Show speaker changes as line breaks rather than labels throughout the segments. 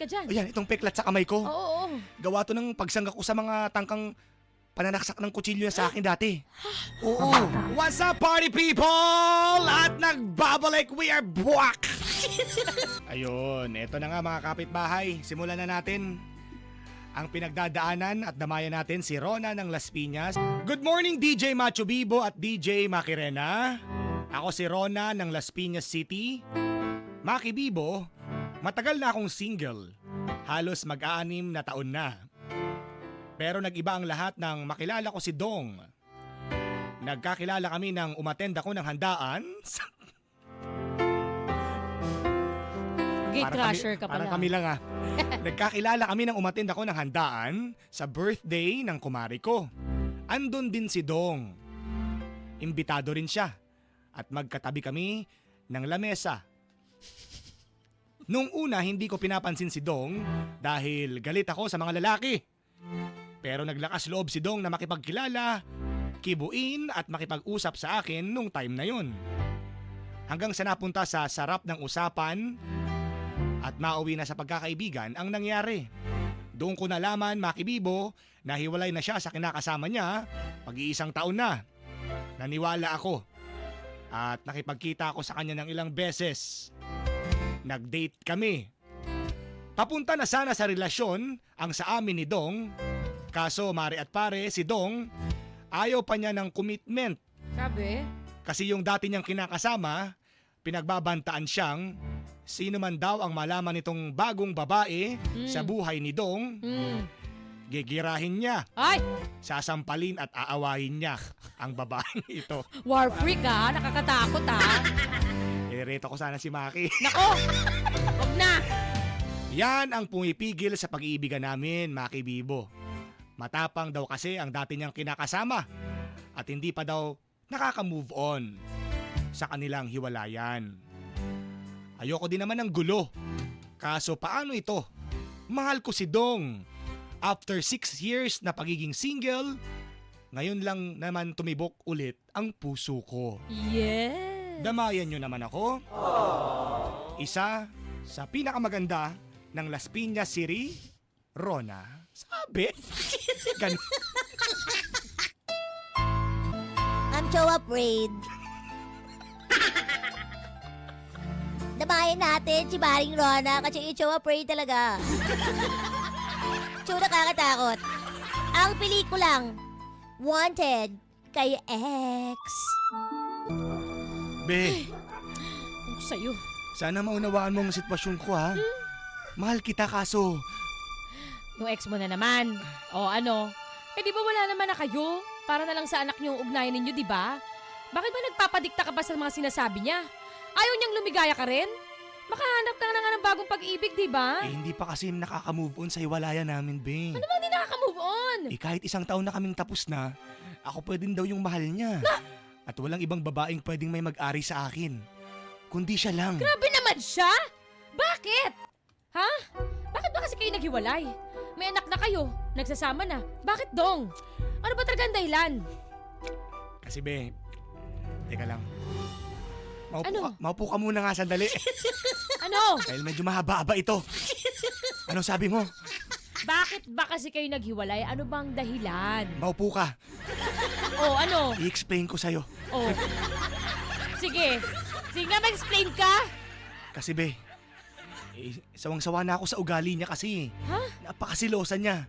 ka dyan.
Ayan, itong peklat sa kamay ko.
Oo, oo.
Gawa to ng pagsangga ko sa mga tangkang pananaksak ng kutsilyo niya sa akin dati. Oo. What's up, party people? At nagbabalik, we are buwak! Ayun, eto na nga mga kapitbahay. Simulan na natin ang pinagdadaanan at damayan natin si Rona ng Las Piñas. Good morning DJ Macho Bibo at DJ Makirena. Ako si Rona ng Las Piñas City. Maki Bibo, matagal na akong single. Halos mag-aanim na taon na. Pero nag-iba ang lahat nang makilala ko si Dong. Nagkakilala kami nang umatend ako ng handaan.
Gate crusher
kami,
ka pala.
Parang kami lang ah. Nagkakilala kami nang umatend ako ng handaan sa birthday ng kumari ko. Andun din si Dong. Imbitado rin siya. At magkatabi kami ng lamesa. Nung una hindi ko pinapansin si Dong dahil galit ako sa mga lalaki. Pero naglakas loob si Dong na makipagkilala, kibuin at makipag-usap sa akin nung time na yun. Hanggang sa napunta sa sarap ng usapan at mauwi na sa pagkakaibigan ang nangyari. Doon ko nalaman, Makibibo, na hiwalay na siya sa kinakasama niya pag-iisang taon na. Naniwala ako at nakipagkita ako sa kanya ng ilang beses. Nag-date kami. Papunta na sana sa relasyon ang sa amin ni Dong. Kaso mare at pare, si Dong ayaw pa niya ng commitment
Sabi?
kasi yung dati niyang kinakasama, pinagbabantaan siyang sino man daw ang malaman nitong bagong babae
Mm.
sa buhay ni Dong,
Hmm.
gigirahin niya,
Ay!
sasampalin at aawahin niya ang babaeng ito.
War freak ha? Nakakatakot ha?
Ireto ko sana si Maki.
Nako! Huwag na!
Yan ang pumipigil sa pag-iibigan namin, Maki Bibo. Matapang daw kasi ang dati niyang kinakasama at hindi pa daw nakaka-move on sa kanilang hiwalayan. Ayoko din naman ng gulo. Kaso paano ito? Mahal ko si Dong. After 6 years na pagiging single, ngayon lang naman tumibok ulit ang puso ko.
Yes!
Damayan nyo naman ako. Isa sa pinakamaganda ng Las Piñas City, Rona. Sabi? Ganun.
I'm so afraid. Damayin natin si Maring Rona kasi it's so afraid talaga. so nakakatakot. Ang pelikulang Wanted kay X.
Be,
Ako sa'yo.
sana maunawaan mo ang sitwasyon ko ha. Mahal kita kaso.
Yung ex mo na naman. O ano? Eh di ba wala naman na kayo? Para na lang sa anak niyo ang ugnayan ninyo, di ba? Bakit ba nagpapadikta ka pa sa mga sinasabi niya? Ayaw niyang lumigaya ka rin? Makahanap ka na nga ng bagong pag-ibig, di ba?
Eh hindi pa kasi nakaka-move on sa hiwalayan namin, Be.
Ano ba hindi nakaka-move on?
Eh kahit isang taon na kaming tapos na, ako pwedeng daw yung mahal niya. At walang ibang babaeng pwedeng may mag-ari sa akin. Kundi siya lang.
Grabe naman siya! Bakit? Ha? Bakit ba kasi kayo naghiwalay? May anak na kayo, nagsasama na. Bakit dong? Ano ba talaga ang dahilan?
Kasi be, teka lang. Maupo,
Ano?
ka, maupo ka muna nga sandali.
Ano?
Dahil medyo mahaba-haba ito. Anong sabi mo?
Bakit ba kasi kayo naghiwalay? Ano bang dahilan?
Maupo ka.
Oh, ano?
I-explain ko sa'yo.
Oh. Sige. Sige nga, mag-explain ka.
Kasi be, eh, sawang-sawa na ako sa ugali niya kasi.
Ha?
Napakasilosa niya.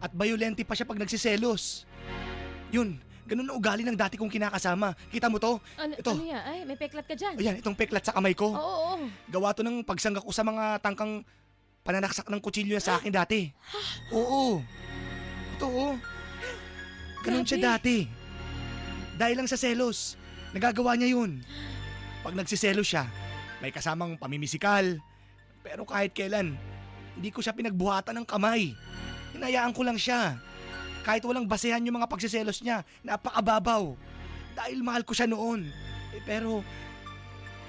At violente pa siya pag nagsiselos. Yun, ganun ang ugali ng dati kong kinakasama. Kita mo to?
Ano,
Ito.
ano yan? Ay, may peklat ka dyan.
Ayan, itong peklat sa kamay ko.
Oo, oo.
Gawa to ng pagsangga ko sa mga tangkang pananaksak ng kutsilyo niya sa akin dati. Oo. Ito oh. Ganun siya
Grabe.
dati. Dahil lang sa selos. Nagagawa niya yun. Pag nagsiselos siya, may kasamang pamimisikal. Pero kahit kailan, hindi ko siya pinagbuhatan ng kamay. Hinayaan ko lang siya. Kahit walang basehan yung mga pagsiselos niya, napakababaw. Dahil mahal ko siya noon. Eh, pero,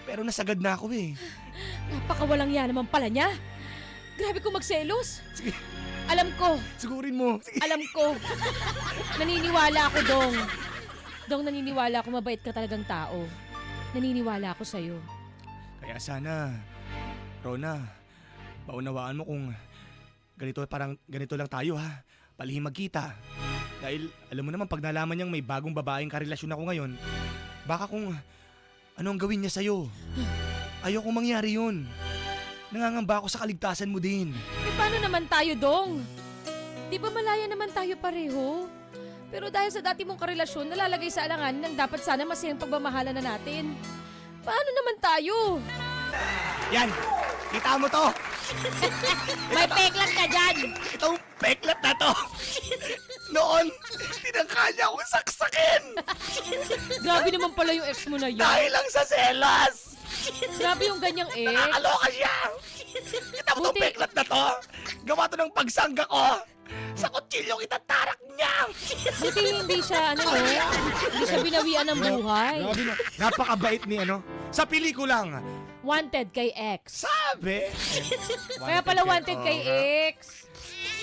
pero nasagad na ako eh.
Napakawalang yan naman pala niya. Grabe kung magselos.
Sige.
Alam ko,
Sigurin mo. Sige.
alam ko. Naniniwala ako, Dong. Dong, naniniwala ako mabait ka talagang tao. Naniniwala ako sa'yo.
Kaya sana, Rona, Paunawaan mo kung ganito parang ganito lang tayo ha. Palihim magkita. Dahil alam mo naman pag nalaman niyang may bagong babaeng karelasyon ako ngayon, baka kung ano ang gawin niya sa'yo. Ayoko mangyari yun. Nangangamba ako sa kaligtasan mo din.
Eh, paano naman tayo, Dong? Di ba malaya naman tayo pareho? Pero dahil sa dati mong karelasyon, nalalagay sa alangan ng dapat sana masayang pagmamahala na natin. Paano naman tayo?
Yan! Kita mo to!
May peklat ka dyan!
Itong peklat na to! Noon, tinangkanya akong saksakin!
Grabe naman pala yung ex mo na yan.
Dahil lang sa selas!
Grabe yung ganyang ex.
Nakakaloka siya! Kita mo tong
Buti-
peklat na to? Gawa to ng pagsangga ko! Sa kutsilyong itatarak niya!
Buti hindi siya, ano no? Hindi siya binawian ng buhay.
Grabe na. Napakabait ni ano. Sa pelikulang,
Wanted kay ex.
sabi.
Kaya pala wanted kay ex.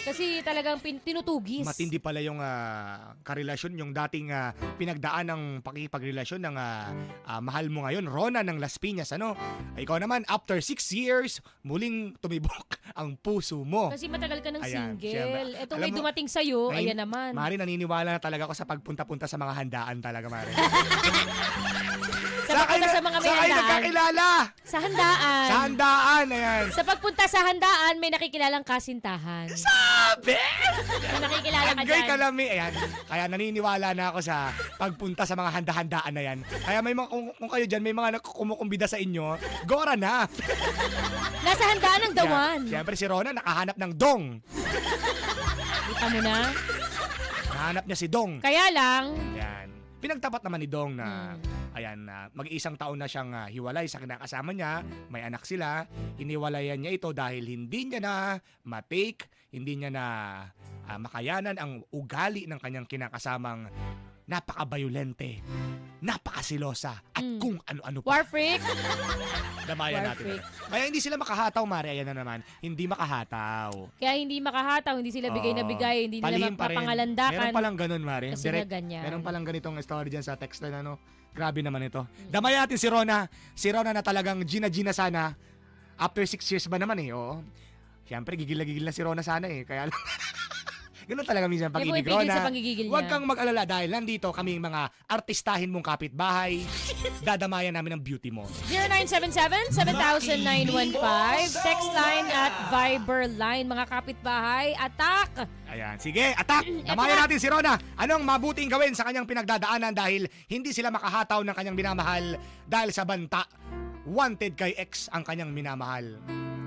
Kasi talagang pin- tinutugis.
Matindi pala yung ah, karelasyon, yung dating ah, pinagdaan ng pakipagrelasyon ng ah, ah, mahal mo ngayon, Rona ng Las Piñas, ano? Ikaw naman, after six years, muling tumibok ang puso mo.
Kasi matagal ka ng
Ayan,
single.
syempre.
Etong
Alam
may
mo,
dumating sa'yo,
Nay-
ayan naman.
Mari, naniniwala na talaga ako sa pagpunta-punta sa mga handaan talaga, Mari.
sa pagpunta sa mga may
Sa kayo
handaan.
nagkakilala?
Sa handaan.
Sa handaan, ayan.
Sa pagpunta sa handaan, may nakikilalang kasintahan.
Sabi!
May nakikilala ka
Agay
dyan.
kalami, ayan. Kaya naniniwala na ako sa pagpunta sa mga handa-handaan na yan. Kaya may mga, kung, kung kayo dyan, may mga kumukumbida sa inyo, gora na.
Nasa handaan ng dawan.
Siyempre si Rona nakahanap ng dong.
Kita mo na.
Nahanap niya si Dong.
Kaya lang,
Yan. Pinagtapat naman ni Dong na
Hmm.
ayan na mag-isang taon na siyang ah, hiwalay sa kinakasama niya, may anak sila. Iniwalayan niya ito dahil hindi niya na matake, hindi niya na ah, makayanan ang ugali ng kanyang kinakasamang napaka-violente, napakasilosa, at
Mm.
kung ano-ano pa.
war freak.
Damayan
War
natin.
freak.
Kaya hindi sila makahataw, Mari. Ayan na naman. Hindi makahataw.
Kaya hindi makahataw, hindi sila bigay na
Oo.
bigay, hindi nila
Palihim pa rin.
mapapangalandakan.
Meron palang ganun, Mari.
Kasi
Direct,
na ganyan.
Meron palang ganitong story dyan sa text na ano. Grabe naman ito.
Mm.
Damay natin si Rona. Si Rona na talagang Gina-Gina sana. After six years ba naman eh, oo. Siyempre, gigil na gigil na si Rona sana eh. Kaya lang. Ganun talaga minsan
Hindi mo
pag-ibig,
sa
Rona.
pangigigil
Huwag
niya.
kang mag-alala dahil nandito kaming mga artistahin mong kapitbahay. Dadamayan namin ang beauty mo.
0977-7915, text line at Viber line, mga kapitbahay, attack!
Ayan, sige, attack! Damayan
na.
natin si Rona. Anong mabuting gawin sa kanyang pinagdadaanan dahil hindi sila makahataw ng kanyang minamahal dahil sa banta. Wanted kay ex ang kanyang minamahal.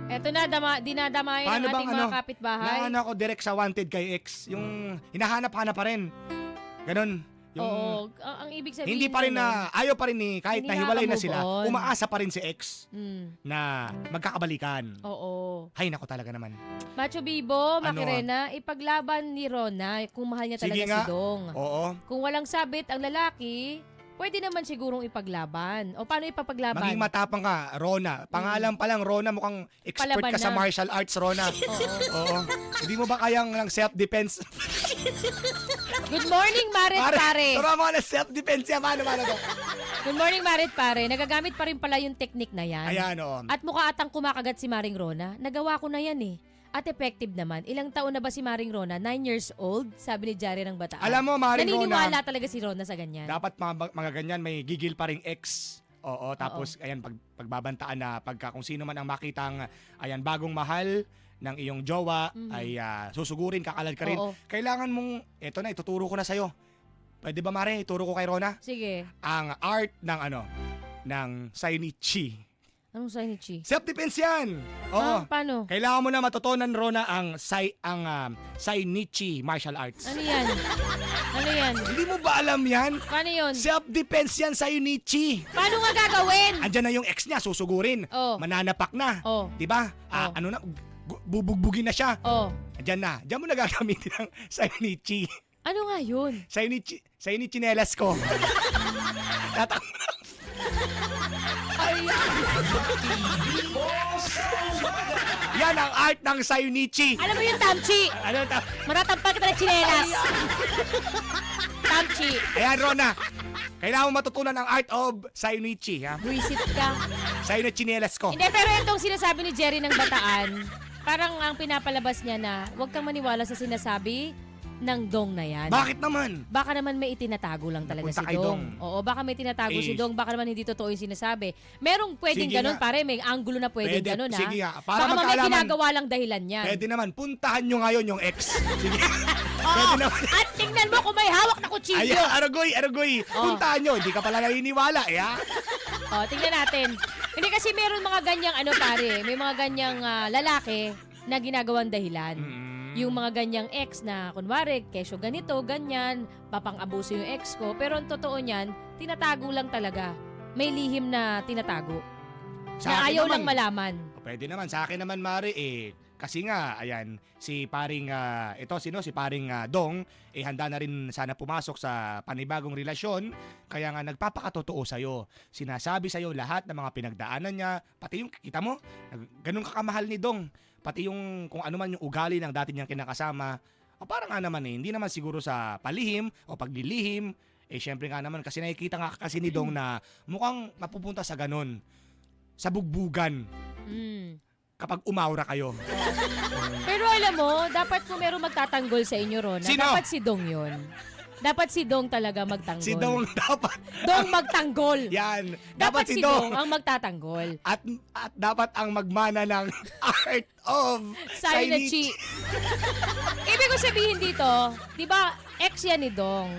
Eto na, dama, dinadamayan
Paano
ng
bang
ating
ano?
mga kapitbahay.
Na ano ako direct sa wanted kay ex. Yung hinahanap-hanap pa rin. Ganon. Yung
Oo, ang, ang ibig sabihin
hindi pa rin
nun,
na, ayaw pa rin ni, kahit
Hindi
nahiwalay na
nakaka-move
sila,
on.
umaasa pa rin si ex
Mm,
na magkakabalikan.
oo.
Hay nako talaga naman.
Macho Bibo,
Ano?
Makirena, ipaglaban ni Rona kung mahal niya talaga
Sige
si
nga.
Dong.
Oo.
Kung walang sabit ang lalaki, pwede naman sigurong ipaglaban. O paano ipapaglaban?
Maging matapang ka, Rona. Pangalan pa lang, Rona, mukhang expert
Palaban
ka sa
na.
martial arts, Rona.
Oo.
Oo. Hindi mo ba kayang ng self-defense?
Good morning, Marit Pare.
Turo mo na self-defense yan. Paano, paano to?
Good morning, Marit Pare. Nagagamit pa rin pala yung technique na yan.
Ayan, oo.
At mukha atang kumakagat si Maring Rona. Nagawa ko na yan eh. At effective naman. Ilang taon na ba si Maring Rona? Nine years old? Sabi ni Jari ng Bataan.
Alam mo, Maring
Naniniwala
Rona,
talaga si Rona sa ganyan.
dapat mga, mga ganyan, may gigil pa ring ex. Oo, tapos, ayan, pag, pagbabantaan na pagka kung sino man ang makitang, ayan, bagong mahal ng iyong jowa,
Mhm.
ay ah, susugurin, kakalad ka rin.
Oo.
Kailangan mong, eto na, ituturo ko na sa'yo. Pwede ba, Mare, ituro ko kay Rona?
Sige.
Ang art ng ano, ng Sainichi.
Anong sign ni Chi?
Self-defense yan! Oo.
Ah, paano?
Kailangan mo na matutunan, Rona, ang sai ang um, Sainichi martial arts.
Ano yan? Ano yan?
Hindi mo ba alam yan?
Paano yun?
Self-defense yan, Sainichi.
Paano nga gagawin?
Andyan na yung ex niya, susugurin.
Oh.
Mananapak na.
Oh.
'Di ba? Ah,
Oh.
ano na, gu- bubugbugin na siya.
Oh.
Andyan na. Diyan mo na gagamitin ang Sainichi.
Ano nga yun?
Sainichi, Sainichi nelas ko. Tatak Yan ang art ng Sainichi.
Alam mo yung Tamchi?
Ano ta?
Maratampal kita ng chinelas. Tamchi.
Ayan, Rona. Kailangan mo matutunan ang art of Sainichi, ha?
Buisit ka.
Sayo na chinelas ko.
Hindi, pero itong sinasabi ni Jerry ng Bataan, parang ang pinapalabas niya na huwag kang maniwala sa sinasabi ng dong na yan.
Bakit naman?
Baka naman may itinatago lang talaga
Napunta
si
kay
Dong.
Dong.
Oo, baka may tinatago
Eh,
si Dong. Baka naman hindi totoo yung sinasabi. Merong pwedeng
Sige
ganun,
nga.
pare. May angulo na pwedeng
Pwede,
ganun, ha?
sige nga. Para
Baka
magkaalaman.
ginagawa lang dahilan yan.
Pwede naman. Puntahan nyo ngayon yung ex. Sige.
Oo,
Pwede naman.
at tingnan mo kung may hawak na kutsilyo.
Ayan, Aragoy, Aragoy.
Oh.
Puntahan nyo. Hindi ka pala naniniwala, eh, ha?
O, tingnan natin. Hindi kasi meron mga ganyang ano pare, may mga ganyang ah, lalaki na ginagawang dahilan.
Mm.
Yung mga ganyang ex na, kunwari, kesyo ganito, ganyan, papang-abuso yung ex ko. Pero ang totoo niyan, tinatago lang talaga. May lihim na tinatago.
Sa
na
akin
ayaw
naman,
lang malaman.
O, Pwede naman. Sa akin naman, Mari, eh, kasi nga, ayan, si paring, ah, ito, sino, si paring ah, Dong, eh, handa na rin sana pumasok sa panibagong relasyon, kaya nga nagpapakatotoo sa'yo. Sinasabi sa'yo lahat ng mga pinagdaanan niya, pati yung, kita mo, nag- ganun kakamahal ni Dong, pati yung, kung ano man yung ugali ng dati niyang kinakasama, o parang nga naman eh, hindi naman siguro sa palihim o paglilihim, eh syempre nga naman kasi nakikita nga kasi ni Dong na mukhang mapupunta sa ganun, sa bugbugan
Mm.
kapag umaura kayo.
Pero alam mo, dapat kung meron magtatanggol sa inyo, Rona,
Sino?
dapat si Dong yon. Dapat si Dong talaga magtanggol.
Si Dong dapat
Dong magtanggol.
yan.
dapat,
Dapat,
si Dong ang magtatanggol.
At, at dapat ang magmana ng art of
Silent
Silent
Chi. Ibig ko sabihin dito, di ba, ex yan ni Dong.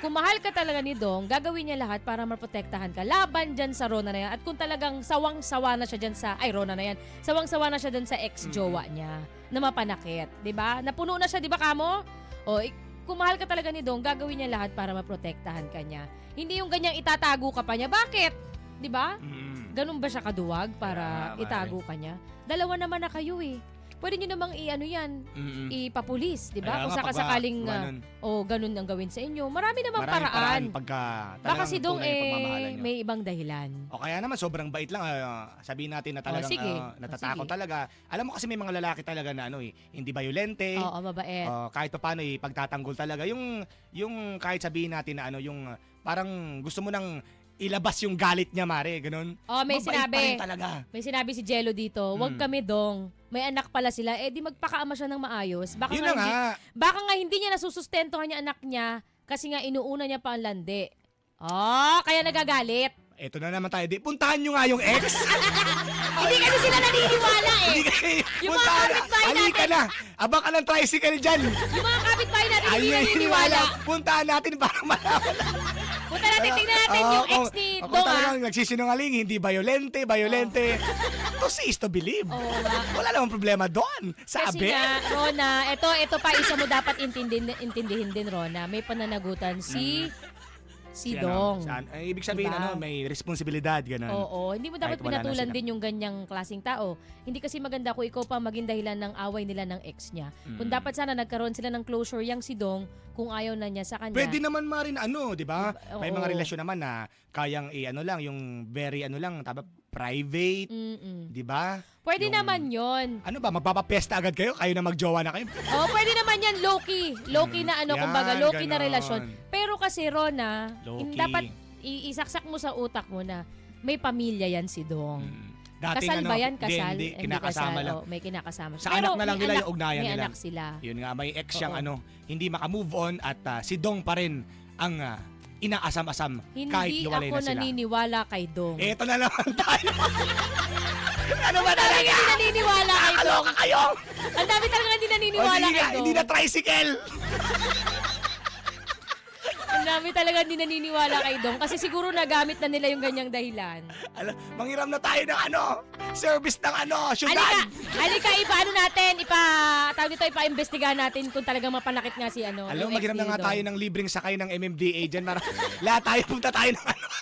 Kung mahal ka talaga ni Dong, gagawin niya lahat para maprotektahan ka. Laban dyan sa Rona na yan. At kung talagang sawang-sawa na siya dyan sa, ay Rona na yan, sawang-sawa na siya dyan sa ex-jowa niya na mapanakit. Di ba? Napuno na siya, di ba kamo? O, kung mahal ka talaga ni Dong, gagawin niya lahat para maprotektahan ka niya. Hindi yung ganyang itatago ka pa niya. Bakit? Di ba?
Mm.
Ganun ba siya kaduwag para
Kaya,
itago ka niya? Dalawa naman na kayo eh. Pwede nyo namang i-ano yan,
Mm-mm.
ipapulis, di ba?
Kaya
Kung
nga, pagka
sakasakaling, uh,
gumanon,
o ganun ang gawin sa inyo. Marami namang
maraming
paraan.
pagka
Baka
talagang
si Dong
tunay yung pagmamahalan
eh,
nyo.
may ibang dahilan.
O kaya naman sobrang bait lang ah, sabihin natin na talagang
sige.
ah,
O,
natatakot
sige.
talaga. Alam mo kasi may mga lalaki talaga na ano eh, hindi violente.
Oo, mabait.
Oh, kahit pa paano eh, pagtatanggol talaga. Yung, yung kahit sabihin natin na ano, yung ah, parang gusto mo nang ilabas yung galit niya, Mare, ganun.
oh, may
Mabait pa rin
sinabi.
talaga.
May sinabi si Jello dito, wag
Mm.
kami dong. May anak pala sila, eh di magpakaama siya ng maayos. Baka
Yun
nga,
na
hindi,
nga.
baka nga hindi niya nasusustentuhan yung anak niya kasi nga inuuna niya pa ang landi. Oh, kaya nagagalit.
Eto na naman tayo. Di, puntahan nyo nga yung ex.
Hindi kasi sila naniniwala eh.
Hindi kayo.
Yung mga
puntahan na.
kapitbahay
Halika
natin.
na. Abang ka ng tricycle dyan.
Yung mga kapitbahay natin hindi
Ayun,
naniniwala.
Puntahan natin para malaman.
Punta natin, tingnan natin yung ex
kung-
ni
kung
Dong ah.
talagang nagsisinungaling, hindi violente, violente. To see is to believe.
Oo nga.
Wala namang problema doon.
Kasi
Sabi.
nga, Rona, ito, ito pa isa mo dapat intindihin, intindihin din, Rona. May pananagutan si si
ano,
Dong.
saan- eh, ibig sabihin,
Diba?
ano, may responsibilidad, ganun.
Oo, hindi mo dapat
Kahit wala na
pinatulan
sila.
din yung ganyang klasing tao. Hindi kasi maganda kung ikaw pa maging dahilan ng away nila ng ex niya. Kung
Mm.
dapat sana nagkaroon sila ng closure yang si Dong kung ayaw na niya sa kanya.
Pwede naman marin ano, di ba?
Diba?
May
Oo.
mga relasyon naman na kayang i ano lang, yung very ano lang, taba private,
Mm-mm.
di ba?
Pwede
Yung-
naman yon.
Ano ba, magpapapesta agad kayo? Kayo na magjowa na kayo?
Oh, pwede naman yan low-key. Low-key na ano,
Yan,
kumbaga, low-key na
ganon.
relasyon. Pero kasi, Rona,
Low-key.
dapat i- isaksak mo sa utak mo na may pamilya yan si Dong.
Mm. Dating
kasal
ano,
ba yan? Kasal?
Hindi,
Hindi
kinakasama
kasal.
lang.
Oh, may kinakasama.
Sa
Pero
anak na lang
may
nila yung ugnayan
May
nila.
anak sila.
Yun nga, may ex siyang
Oo.
ano, hindi makamove on at ah, si Dong pa rin ang ah, inaasam-asam kahit
Hindi
luwalay
ako
na sila.
naniniwala kay Dong.
Eto na naman tayo. ano ba talaga?
hindi naniniwala kay Dong.
Nakakaloka kayo!
Ang dami talaga hindi naniniwala kay
na,
Dong.
hindi na tricycle!
Ang dami talaga hindi naniniwala kay Dong kasi siguro nagamit na nila yung ganyang dahilan.
Alam, manghiram na tayo ng ano, service ng ano, syudad.
halika ipaano natin, ipa tawag dito ipa-imbestigahan natin kung talagang mapanakit nga si ano.
Alam, maghiram na nga
Dong.
tayo ng libreng sakay ng MMDA dyan para lahat tayo punta tayo ng ano.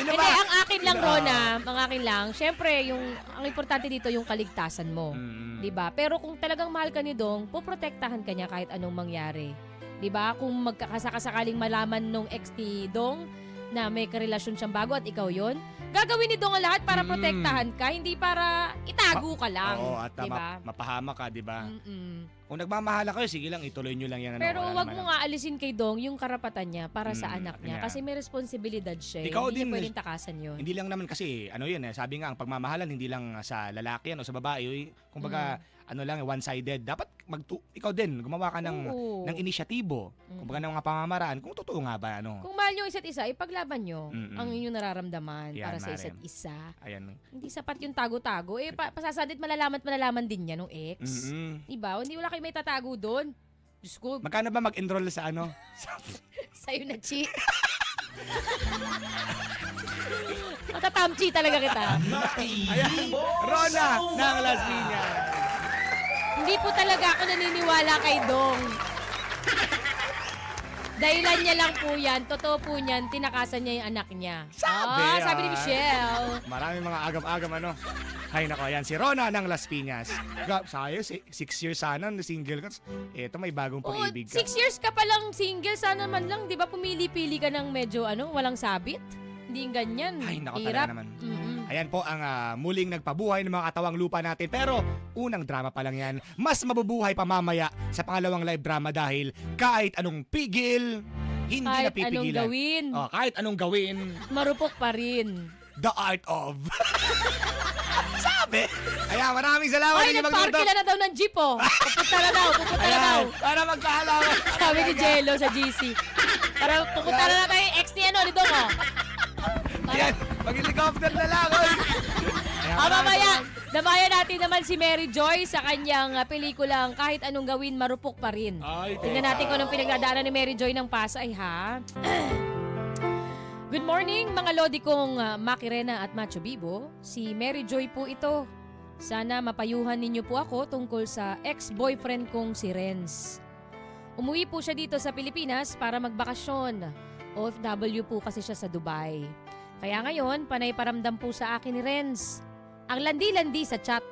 Hindi, ang akin lang. Rona, ang akin lang, syempre, yung, ang importante dito yung kaligtasan mo.
Mm.
'di ba? Pero kung talagang mahal ka ni Dong, poprotektahan ka niya kahit anong mangyari. 'Di ba? Kung magkakasakasakaling malaman nung ex ni Dong na may karelasyon siyang bago at ikaw 'yon, Gagawin ni Dong ang lahat para
Mm.
protektahan ka, hindi para itago ka lang.
Oo, at uh,
di ba?
ma- mapahama ka, di ba?
Mm-mm.
Kung nagmamahala kayo, sige lang, ituloy nyo lang yan. Ano,
Pero
wala
wag
naman
mo nga alisin kay Dong yung karapatan niya para sa
Mm,
anak niya.
yeah.
Kasi may responsibilidad siya. eh.
Ikaw
hindi
din,
niya pwedeng takasan yun.
Hindi lang naman kasi, ano yun eh, sabi nga, ang pagmamahalan, hindi lang sa lalaki yan o sa babae. eh, Kumbaga,
Mm.
ano lang, one-sided. Dapat, magtu- ikaw din, gumawa ka ng,
Oo.
ng inisyatibo.
Mm.
Kumbaga, ng mga pamamaraan, kung totoo nga ba, ano.
Kung mahal nyo isa't isa, ipaglaban nyo
Mm-mm.
ang inyong nararamdaman
Yan,
para sa isa't isa.
Ayan.
Hindi sapat yung tago-tago. Eh, pa- pasasadit malalaman at malalaman din niya nung ex.
Mm-mm.
Diba? Hindi wala kayo may tatago doon. Diyos ko,
Magkano ba mag-enroll sa ano?
sa'yo na, Chi. Matatamchi talaga kita.
Ayan, Rona ng Las Piñas.
Hindi po talaga ako naniniwala kay Dong. Dahilan niya lang po yan. Totoo po niyan, tinakasan niya yung anak niya.
Sabi,
Ah, sabi ni
ah.
Michelle.
Marami mga agam-agam ano. Hay nako, yan. Si Rona ng Las Piñas. Gab, sayo, si, six years sana na single ka. Eto, may bagong
Oo,
pag-ibig ka.
six years ka palang single. Sana man lang, di ba, pumili-pili ka ng medyo, ano, walang sabit? Hindi yung ganyan.
Ay, nako
Hirap.
talaga naman.
Mm-mm.
Ayan po ang ah, muling nagpabuhay ng mga katawang lupa natin. Pero unang drama pa lang yan. Mas mabubuhay pa mamaya sa pangalawang live drama dahil kahit anong pigil, hindi
Kahit anong
napipigilan.
gawin,
Oh, kahit anong gawin,
marupok pa rin.
the art of. Sabi! Ayan, maraming salamat
Ay,
din
nagparke na, na daw ng jeep, oh. Pupunta na daw, pupunta na daw.
Ayan, para magkaalaman.
Sabi ni Jello sa GC. Para pupunta na na tayo yung ex ni ano, ni Dong, oh.
Ayan, mag-helicopter na lang. oy.
Ah, mamaya, namaya natin naman si Mary Joy sa kanyang ah, pelikulang kahit anong gawin, marupok pa rin.
Ay,
Tingnan natin kung anong pinagdadaanan ni Mary Joy ng Pasay, ha? Good morning, mga lodi kong uh, Makirena at Macho Bibo. Si Mary Joy po ito. Sana mapayuhan ninyo po ako tungkol sa ex-boyfriend kong si Renz. Umuwi po siya dito sa Pilipinas para magbakasyon. OFW po kasi siya sa Dubai. Kaya ngayon, panay paramdam po sa akin ni Renz. Ang landi-landi sa chat.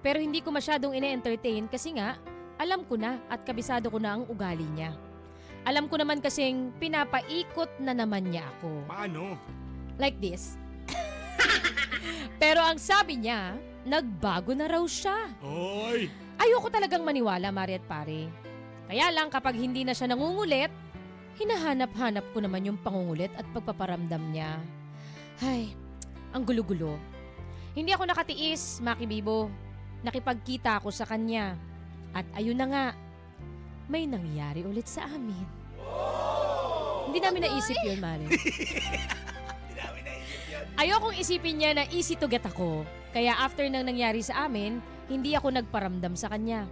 Pero hindi ko masyadong ine-entertain kasi nga, alam ko na at kabisado ko na ang ugali niya. Alam ko naman kasing pinapaikot na naman niya ako.
Paano?
Like this. Pero ang sabi niya, nagbago na raw siya.
Oy!
Ayoko talagang maniwala, Mari at Pare. Kaya lang kapag hindi na siya nangungulit, hinahanap-hanap ko naman yung pangungulit at pagpaparamdam niya. Ay, ang gulo-gulo. Hindi ako nakatiis, Maki Bibo. Nakipagkita ako sa kanya. At ayun na nga, may nangyari ulit sa amin. Hindi namin naisip yun, Mari. Ayokong isipin niya na easy to get ako. Kaya after nang nangyari sa amin, hindi ako nagparamdam sa kanya.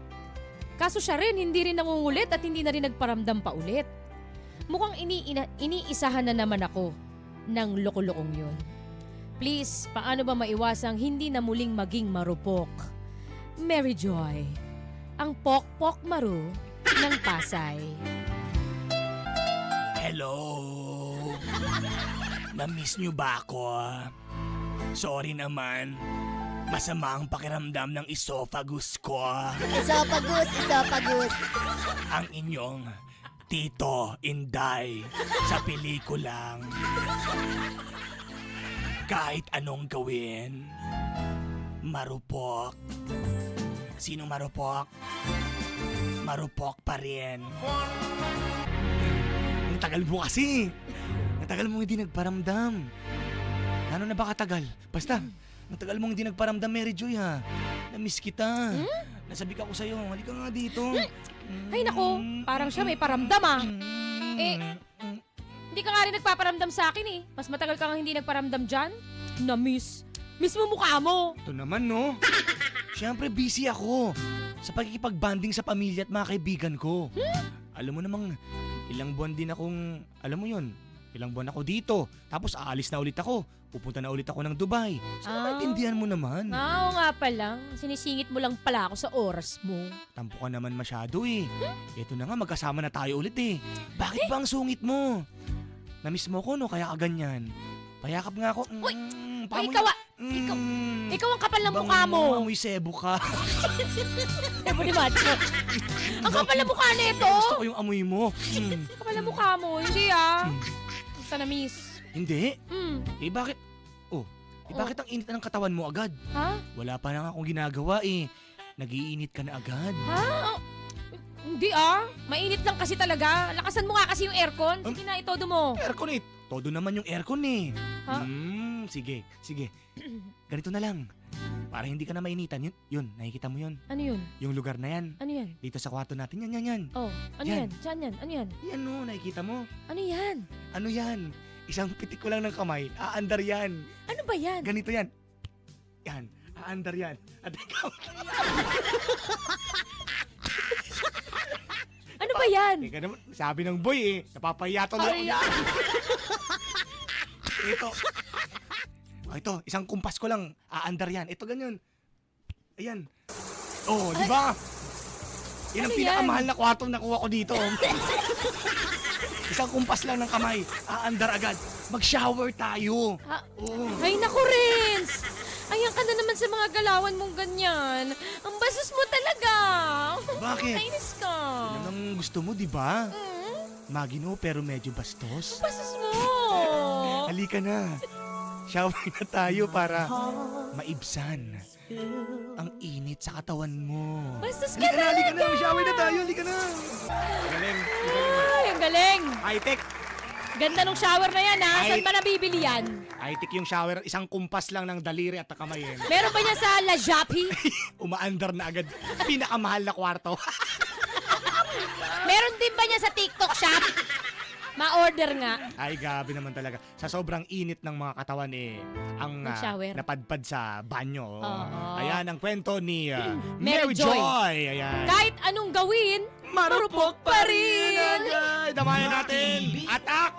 Kaso siya rin, hindi rin nangungulit at hindi na rin nagparamdam pa ulit. Mukhang iniina, iniisahan na naman ako ng loko-lokong yun. Please, paano ba maiwasang hindi na muling maging marupok? Mary Joy, ang pok-pok maru ng Pasay.
Hello? Na-miss nyo ba ako? Sorry naman. Masama ang pakiramdam ng esophagus ko.
Esophagus, esophagus.
Ang inyong Tito Inday sa pelikulang. Kahit anong gawin, marupok. Sino marupok? Marupok pa rin. Ang tagal mo kasi. Ang tagal mo hindi nagparamdam. Ano na ba katagal? Basta, ang tagal mo hindi nagparamdam, Mary Joy ha. Namiss kita. Nasabi ka ko sa'yo, halika nga dito.
Ay nako, parang siya may paramdam ah. Eh, Hindi ka nga rin nagpaparamdam sa akin eh. Mas matagal ka nga hindi nagparamdam dyan. Na-miss. Miss mo mukha mo.
Ito naman, no? Siyempre, busy ako sa pagkikipag-banding sa pamilya at mga kaibigan ko. Alam mo namang, ilang buwan din akong, alam mo yun, ilang buwan ako dito. Tapos aalis na ulit ako. Pupunta na ulit ako ng Dubai. So,
Ah.
maintindihan mo naman.
Ah, Oo nga pala. Sinisingit mo lang pala ako sa oras mo.
Tampo ka naman masyado eh. Ito na nga, magkasama na tayo ulit eh. Bakit ba ang sungit mo? Namiss mo ko no, kaya ka ganyan. Payakap nga ako. Mm,
Uy! Ay,
pamoy-
ikaw, ah,
Mm,
ikaw ang kapal ng mukha mo.
Amoy sebo ka.
Ebo ni Macho. ang kapal ng mukha nito.
Gusto ko yung amoy mo. Mm.
Kapal ng mukha mo. Hindi ah.
Hmm.
Basta na-miss.
Hindi.
Hmm.
Eh bakit? Oh, Eh, bakit ang init na ng katawan mo agad?
Ha?
Wala pa na nga akong ginagawa eh. Nagiinit ka na agad.
Ha? Oh, hindi ah. Mainit lang kasi talaga. Lakasan mo nga kasi yung aircon. Sige na, itodo mo.
Aircon eh. Todo naman yung aircon eh.
Ha?
Hmm, sige, sige. Ganito na lang. Para hindi ka na mainitan. Yun, yun, nakikita mo yun.
Ano yun?
Yung lugar na yan.
Ano yan?
Dito sa kwarto natin. Yan, yan, yan.
Oh, ano
Yan.
yan? Diyan yan. Ano yan?
Yan o, nakikita mo.
Ano yan?
Ano yan? Isang pitik ko lang ng kamay. Aandar yan.
Ano ba yan?
Ganito yan. Yan. Aandar yan. At ikaw,
Ano ba yan?
Teka naman, sabi ng boy eh. Napapahiya tuloy ako.
Ay,
Ito. Oh, ito, isang kumpas ko lang. Aandar yan. Ito ganyan. Ayan. Oh, di ba? Yan ang
Ano yan?
pinakamahal na kwarto na nakuha ko dito. oh. isang kumpas lang ng kamay. Aandar agad. Mag-shower tayo.
Ah,
Oo.
Ay, naku, Renz! Ayan ka na naman sa mga galawan mong ganyan. Ang basos mo talaga.
Bakit?
Kainis ka.
Yan ang gusto mo, di ba?
Mm,
Magino pero medyo bastos.
basos mo.
Halika na. Shower na tayo para maibsan ang init sa katawan mo.
Bastos ka
Halika na, halika na. Shower na tayo, halika na. Galing, galing.
Ay, ang galing.
High-tech.
Ganda nung shower na yan, ha?
Ay.
Saan ba nabibili yan?
High-tech yung shower. Isang kumpas lang ng daliri at kamay. Eh.
Meron ba niya sa La Japi?
Umaandar na agad. Pinakamahal na kwarto.
Meron din ba niya sa TikTok shop? Ma-order nga.
Ay, gabi naman talaga. Sa sobrang init ng mga katawan eh, ang ah,
Mag-shower.
napadpad sa banyo.
Oo.
Ayan ang kwento ni ah,
Mary
Mary
Joy.
Joy. Ayan.
Kahit anong gawin, marupok pa rin.
Agad. Damayan natin. Attack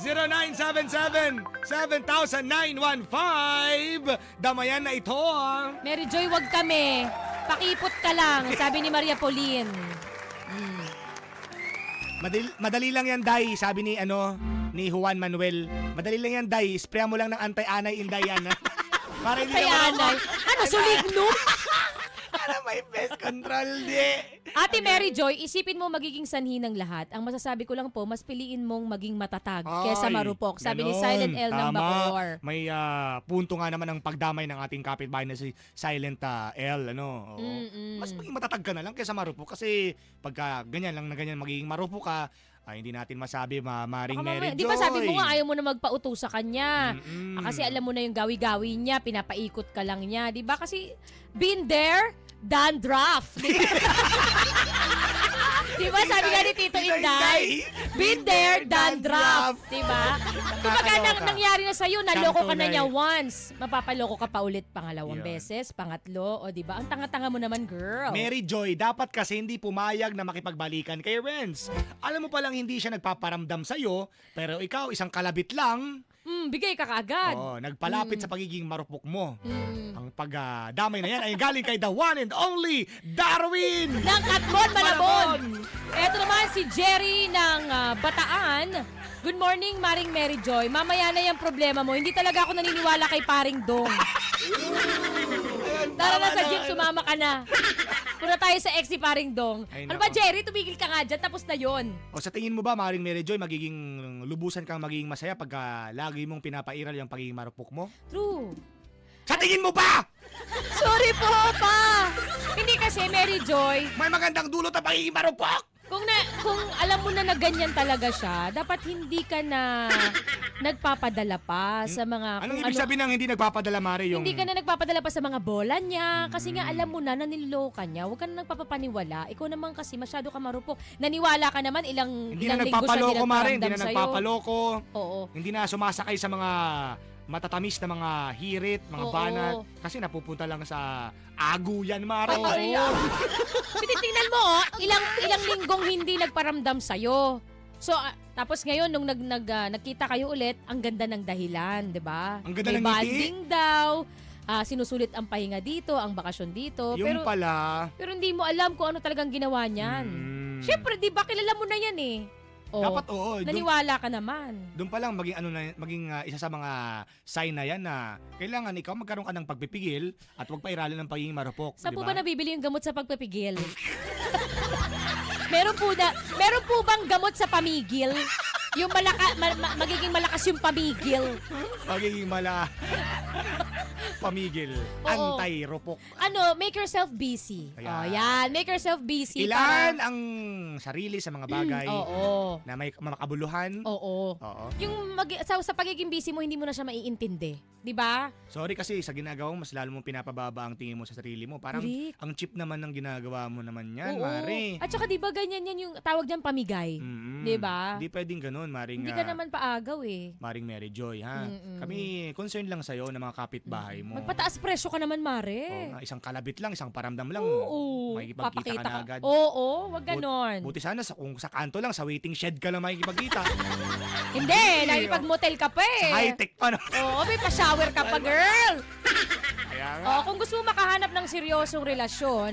0977-7915. Damayan na ito. ah.
Mary Joy, wag kami. Pakipot ka lang, sabi ni Maria Pauline.
Madali, madali lang yan, Day. Sabi ni, ano, ni Juan Manuel. Madali lang yan, Day. Sprayan mo lang ng anti-anay in yan. ah. Para hindi
Kay
na
Anay. Ano, sulignum?
Para may pest control, di.
Ate Mary Joy, isipin mo magiging sanhi ng lahat. Ang masasabi ko lang po, mas piliin mong maging matatag kesa
Ay,
marupok. Sabi ni
ganon.
Silent L ng
Tama.
Bacoor.
May ah, punto nga naman ang pagdamay ng ating kapitbahay na si Silent ah, L. Ano? Oo.
Mm-mm.
Mas maging matatag ka na lang kaysa marupok kasi pagka ganyan lang na ganyan magiging marupok ka, ay hindi natin masabi ma Maring
Baka
Mary
mamaya-
Joy.
Di ba sabi mo nga ayaw mo na magpauto sa kanya?
Mm-mm.
Ah, kasi alam mo na yung gawi-gawi niya, pinapaikot ka lang niya. Di ba? Kasi been there, done draft. Di ba sabi nga ni Tito Inday? Been there, done draft. Di ba? Kumbaga nang, nangyari na sa'yo, naloko ka na niya
tunay.
once. Mapapaloko ka pa ulit pangalawang
Yun.
beses, pangatlo, o di ba? Ang tanga-tanga mo naman, girl.
Mary Joy, dapat kasi hindi pumayag na makipagbalikan kay Renz. Alam mo palang hindi siya nagpaparamdam sa'yo, pero ikaw isang kalabit lang,
Mm, bigay ka kaagad.
oh, nagpalapit
Mm.
sa pagiging marupok mo.
Mm.
Ang pagdamay na yan ay galing kay the one and only Darwin!
ng Katmon Malabon. Eto naman si Jerry ng ah, Bataan. Good morning, Maring Mary Joy. Mamaya na yung problema mo. Hindi talaga ako naniniwala kay Paring Dong. Tara na sa jeep, sumama ka na. Puna tayo sa ex si Paring Dong.
Ay,
ano
nako.
ba, Jerry? Tumigil ka nga dyan. Tapos na yon.
O sa tingin mo ba, Maring Mary Joy, magiging lubusan kang magiging masaya pagka lagi mong pinapairal yung pagiging marupok mo?
True.
Sa tingin mo ba?
Sorry po, pa. Hindi kasi, Mary Joy,
May magandang dulot ang pagiging marupok!
Kung na kung alam mo na na ganyan talaga siya, dapat hindi ka na nagpapadala pa sa mga
Anong
kung
ibig
ano-
sabihin ng hindi nagpapadala, Mari? Yung...
Hindi ka na nagpapadala pa sa mga bola niya kasi nga
Mm.
alam mo na na niloka niya. Huwag ka na nagpapapaniwala. Ikaw naman kasi masyado ka marupok. Naniwala ka naman ilang
Hindi
ilang
na
linggo siya
nagpapaloko, Mari. Hindi na
nagparamdam sa'yo.
nagpapaloko.
Oo.
Hindi na sumasakay sa mga matatamis na mga hirit, mga
Oo.
banat. Kasi napupunta lang sa agu yan, Mari.
Oo. Tinitingnan mo, oh, ilang ilang linggong hindi nagparamdam sa'yo. So, ah, tapos ngayon, nung nag, nag, ah, nagkita kayo ulit, ang ganda ng dahilan, di ba?
Ang ganda
May
ng ngiti.
bonding daw, ah, sinusulit ang pahinga dito, ang bakasyon dito.
Yung
pero,
pala...
pero hindi mo alam kung ano talagang ginawa niyan.
mm,
Siyempre, di ba, kilala mo na yan eh. Oh,
Dapat oo. Doon,
naniwala ka naman.
doon pa lang maging ano na maging ah, isa sa mga sign na yan na kailangan ikaw magkaroon ka ng pagpipigil at huwag pairalin ng pagiging marupok,
Saan
di
po
ba?
ba nabibili yung gamot sa pagpapigil? meron po na, meron po bang gamot sa pamigil? Yung malaka, ma- ma- magiging malakas yung pamigil.
Magiging mala Pamigil.
Oo.
Anti-rupok.
Ano, make yourself busy.
Ayan.
Oh, yan. Make yourself busy.
Ilan ang sarili sa mga bagay
Mm, Oo.
na may makabuluhan.
Oo.
Oo.
Yung mag, sa, sa pagiging busy mo, hindi mo na siya maiintindi. Di ba?
Sorry kasi sa ginagawa mo, mas lalo mong pinapababa ang tingin mo sa sarili mo. Parang
Correct.
ang cheap naman ng ginagawa mo naman yan,
Oo.
Mari.
At saka di ba ganyan yan yung tawag dyan pamigay?
Mm-mm.
Di ba?
Hindi pwedeng ganun, Maring,
Hindi
ah,
ka naman paagaw eh.
Maring Mary Joy, ha?
Mm-mm.
Kami, concern lang sa'yo na mga kapitbahay mo.
Magpataas presyo ka naman,
Oo
Mare.
nga, isang kalabit lang, isang paramdam lang.
Oo.
Makikipagkita ka na agad.
Oo, wag ganon.
Buti sana sa, kung sa kanto lang, sa waiting shed ka lang makikipagkita.
Hindi, nakipag-motel ka pa eh.
High-tech pa, no?
Oo, may pa-shower ka pa, girl.
Kaya nga.
Oo, kung gusto mo makahanap ng seryosong relasyon,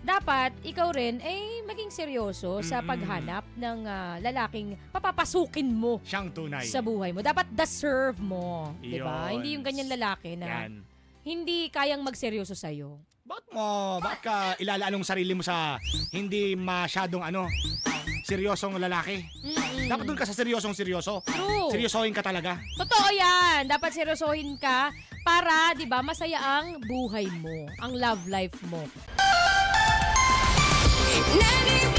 dapat ikaw rin ay maging seryoso sa
Mm-mm.
paghanap ng ah, lalaking papapasukin mo
Siyang tunay.
sa buhay mo. Dapat deserve mo, 'di ba?
Yun.
Hindi yung ganyan lalaki na
Yan.
hindi kayang magseryoso sa iyo.
Bakit mo, bakit ka ilalalong sarili mo sa hindi masyadong ano, seryosong lalaki. Mm-mm. Dapat dun ka sa seryosong seryoso.
True.
Seryosohin ka talaga.
Totoo yan. Dapat seryosohin ka para, di ba, masaya ang buhay mo, ang love life mo. Nani